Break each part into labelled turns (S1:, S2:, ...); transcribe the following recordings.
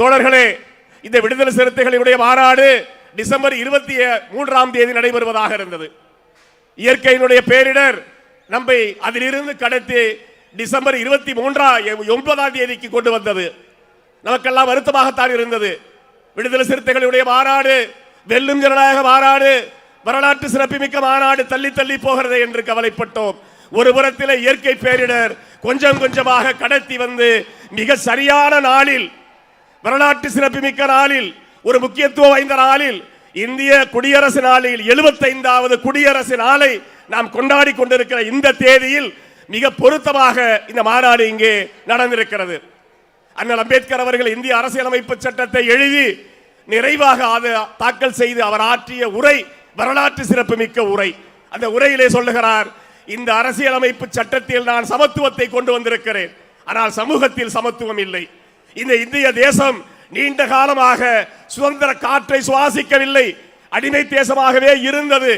S1: தோழர்களே இந்த விடுதலை சிறுத்தைகளுடைய மாநாடு டிசம்பர் இருபத்தி மூன்றாம் தேதி நடைபெறுவதாக இருந்தது. இயற்கையினுடைய பேரிடர் நம்மை அதிலிருந்து கடத்தி டிசம்பர் இருபத்தி மூன்றாம் ஒன்பதாம் தேதிக்கு கொண்டு வந்தது. நமக்கெல்லாம் வருத்தமாகத்தான் இருந்தது. விடுதலை சிறுத்தைகளுடைய மாநாடு வெல்லும் ஜனநாயக மாநாடு வரலாற்று சிறப்புமிக்க மாநாடு தள்ளி தள்ளி போகிறது என்று கவலைப்பட்டோம். ஒரு புறத்தில் இயற்கை பேரிடர் கொஞ்சம் கொஞ்சமாக கடத்தி வந்து மிக சரியான நாளில் வரலாற்று சிறப்புமிக்க நாளில் ஒரு முக்கியத்துவம் வாய்ந்த நாளில் இந்திய குடியரசு நாளில் எழுபத்தைந்தாவது குடியரசு நாளை நாம் கொண்டாடி கொண்டிருக்கிற இந்த தேதியில் மிக பொருத்தமாக இந்த மாநாடு இங்கே நடந்திருக்கிறது. அண்ணல் அம்பேத்கர் அவர்கள் இந்திய அரசியலமைப்பு சட்டத்தை எழுதி நிறைவாக அதை தாக்கல் செய்து அவர் ஆற்றிய உரை வரலாற்று சிறப்புமிக்க உரை. அந்த உரையிலே சொல்லுகிறார் இந்த அரசியலமைப்பு சட்டத்தில் நான் சமத்துவத்தை கொண்டு வந்திருக்கிறேன். ஆனால் சமூகத்தில் சமத்துவம் இல்லை. இந்த இந்திய தேசம் நீண்ட காலமாக சுதந்திர காற்றை சுவாசிக்கவில்லை. அடிமை தேசமாகவே இருந்தது.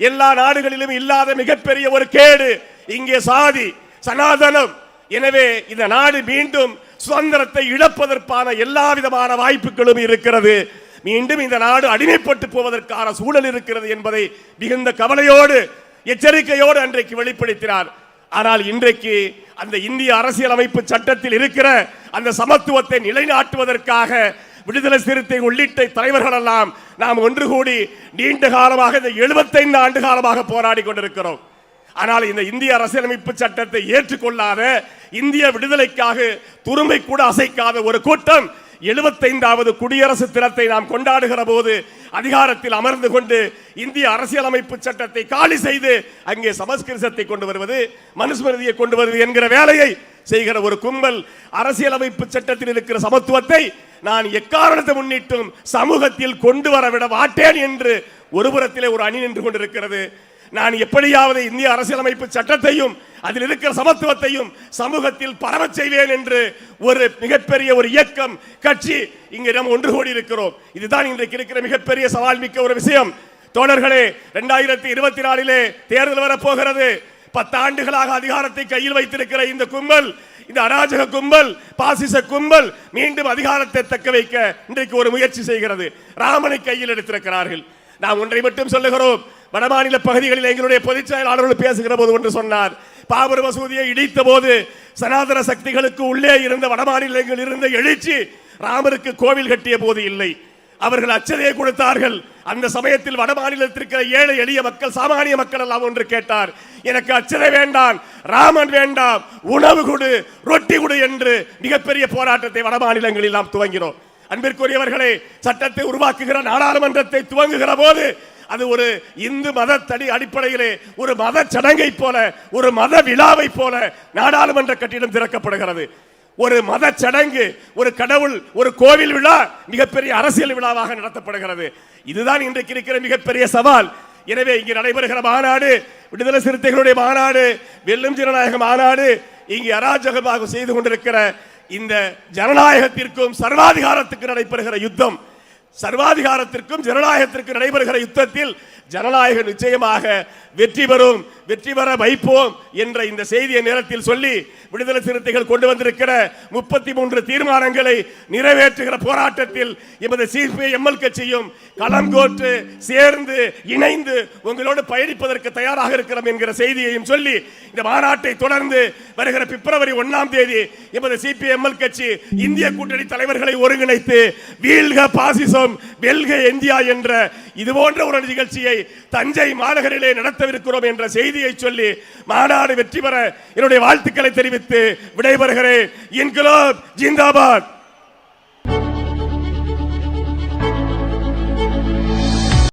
S1: எல்லா நாடுகளிலும் இல்லாத மிகப்பெரிய ஒரு கேடு. இங்கே சாதி சனாதனம். எனவே இந்த நாடு மீண்டும் சுதந்திரத்தை இழப்பதற்கான எல்லா விதமான வாய்ப்புகளும் இருக்கிறது. மீண்டும் இந்த நாடு அடிமைப்பட்டு போவதற்கான சூழல் இருக்கிறது என்பதை மிகுந்த கவலையோடு எச்சரிக்கையோடு அன்றைக்கு வெளிப்படுத்தினார். ஆனால் இன்றைக்கு அந்த இந்திய அரசியலமைப்பு சட்டத்தில் இருக்கிற அந்த சமத்துவத்தை நிலைநாட்டுவதற்காக விடுதலை சிறுத்தை உள்ளிட்ட தலைவர்கள் எல்லாம் நாம் ஒன்று கூடி நீண்ட காலமாக இந்த 75 ஆண்டு காலமாக போராடி கொண்டிருக்கிறோம். ஆனால் இந்த இந்திய அரசியலமைப்பு சட்டத்தை ஏற்றுக்கொள்ளாத இந்திய விடுதலைக்காக துருமை கூட அசைக்காத ஒரு கூட்டம் எழுபத்தைந்தாவது குடியரசு தினத்தை நாம் கொண்டாடுகிற போது அதிகாரத்தில் அமர்ந்து கொண்டு இந்திய அரசியலமைப்பு சட்டத்தை காலி செய்து அங்கே சமஸ்கிருதத்தை கொண்டு வருவது மனுஸ்மிருதியை கொண்டு வருவது என்கிற வேலையை செய்கிற ஒரு கும்பல் அரசியலமைப்பு சட்டத்தில் இருக்கிற சமத்துவத்தை நான் எக்காரணத்தை முன்னிட்டும் சமூகத்தில் கொண்டு வர விட மாட்டேன் என்று ஒரு புறத்திலே ஒரு அணி நின்று கொண்டிருக்கிறது. நான் எப்படியாவது இந்திய அரசியலமைப்பு சட்டத்தையும் அதில் இருக்கிற சமத்துவத்தையும் சமூகத்தில் பரவ செய்வேன் என்று ஒரு மிகப்பெரிய ஒரு இயக்கம் கட்சி இங்கே நாம் ஒன்று கூடி இருக்கிறோம் இதுதான் இன்றைக்கு இருக்கிற மிகப்பெரிய சவால் மிக்க ஒரு விஷயம். தோழர்களே இரண்டாயிரத்தி இருபத்தி நாலிலே தேர்தல் வரப்போகிறது. பத்தாண்டுகளாக அதிகாரத்தை கையில் வைத்திருக்கிற இந்த கும்பல் இந்த அராஜக கும்பல் பாசிச கும்பல் மீண்டும் அதிகாரத்தை தக்க வைக்க இன்றைக்கு ஒரு முயற்சி செய்கிறது. ராமனை கையில் எடுத்திருக்கிறார்கள். நாம் ஒன்றை மட்டும் சொல்லுகிறோம். வடமாநில பகுதிகளில் எங்களுடைய பொதுச் செயலாளர்கள் பேசுகிற போது ஒன்று சொன்னார். பாபர் மசூதியை இடித்த போது சனாதன சக்திகளுக்கு உள்ளே இருந்த வடமாநிலங்களில் இருந்த எழுச்சி ராமருக்கு கோவில் கட்டிய போது இல்லை. அவர்கள் அச்சதையை கொடுத்தார்கள். அந்த சமயத்தில் வட மாநிலத்திற்கு ஏழை எளிய மக்கள் சாமானிய மக்கள் எல்லாம் ஒன்று கேட்டார். எனக்கு அச்சதை வேண்டாம் ராமன் வேண்டாம் உணவு கொடு ரொட்டி கொடு என்று மிகப்பெரிய போராட்டத்தை வட மாநிலங்களில் நாம் துவங்கினோம். அன்பிற்குரியவர்களே சட்டத்தை உருவாக்குகிற நாடாளுமன்றத்தை துவங்குகிற போது அது ஒரு இந்து மத தடி அடிப்படையிலே ஒரு மத சடங்கை போல ஒரு மத விழாவை போல நாடாளுமன்ற கட்டிடம் திறக்கப்படுகிறது. ஒரு மத சடங்கு ஒரு கடவுள் ஒரு கோவில் விழா மிகப்பெரிய அரசியல் விழாவாக நடத்தப்படுகிறது. இதுதான் இன்றைக்கு இருக்கிற மிகப்பெரிய சவால். எனவே இங்கே நடைபெறுகிற மாநாடு விடுதலை சிறுத்தைகளுடைய மாநாடு வெல்லும் ஜனநாயக மாநாடு இங்கே அராஜகமாக செய்து கொண்டிருக்கிற இந்த ஜனநாயகத்திற்கும் சர்வாதிகாரத்துக்கு நடைபெறுகிற யுத்தம் சர்வாதிகாரத்திற்கும் ஜனநாயகத்திற்கும் நடைபெறுகிற யுத்தத்தில் ஜனநாயகம் நிச்சயமாக வெற்றி பெறும் வெற்றி பெற வைப்போம் என்ற இந்த செய்தியை நேரத்தில் சொல்லி விடுதலை சிறுத்தைகள் கொண்டு வந்திருக்கிற முப்பத்தி மூன்று தீர்மானங்களை நிறைவேற்றுகிற போராட்டத்தில் எமது சிபிஐ எம்எல் கட்சியும் களம் கோட்டு சேர்ந்து இணைந்து உங்களோடு பயணிப்பதற்கு தயாராக இருக்கிறோம் என்கிற செய்தியையும் சொல்லி இந்த மாநாட்டை தொடர்ந்து வருகிற பிப்ரவரி ஒன்னாம் தேதி எமது சிபிஐ எம்எல் கட்சி இந்திய கூட்டணி தலைவர்களை ஒருங்கிணைத்து வீழ்க பாசிசம் வெல்க இந்தியா என்ற இது போன்ற ஒரு நிகழ்ச்சியை தஞ்சை மாநகரிலே நடத்தவிருக்கிறோம் என்ற செய்தியை சொல்லி மாநாடு வெற்றி பெற என்னுடைய வாழ்த்துக்களை தெரிவித்து விடைபெறுகிறேன். இன்குலாப் ஜிந்தாபாத்.